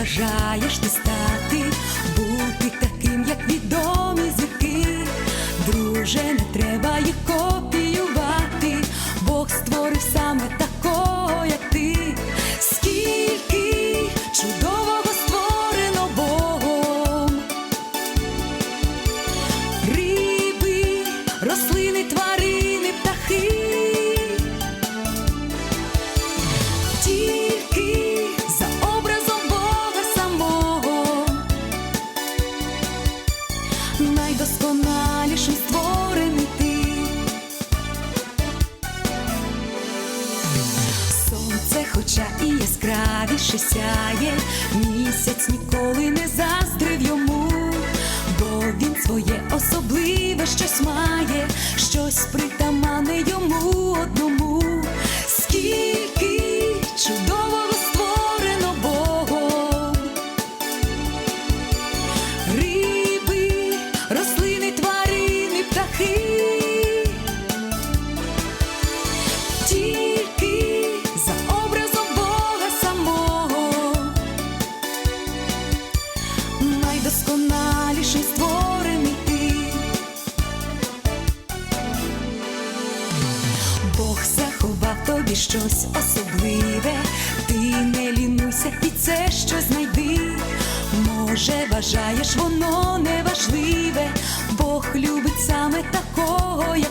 Бажаєш ти стати, бути таким, як відомі зірки. Друже, не треба їх найдосконалішим створений ти. Сонце, хоча і яскравіше сяє, місяць ніколи не заздрив йому, бо він своє особливе щось має, щось притамане йому одному. Найдосконаліший створений ти. Бог заховав тобі щось особливе, ти не лінуйся і це щось знайди. Може, вважаєш, воно неважливе, Бог любить саме такого, як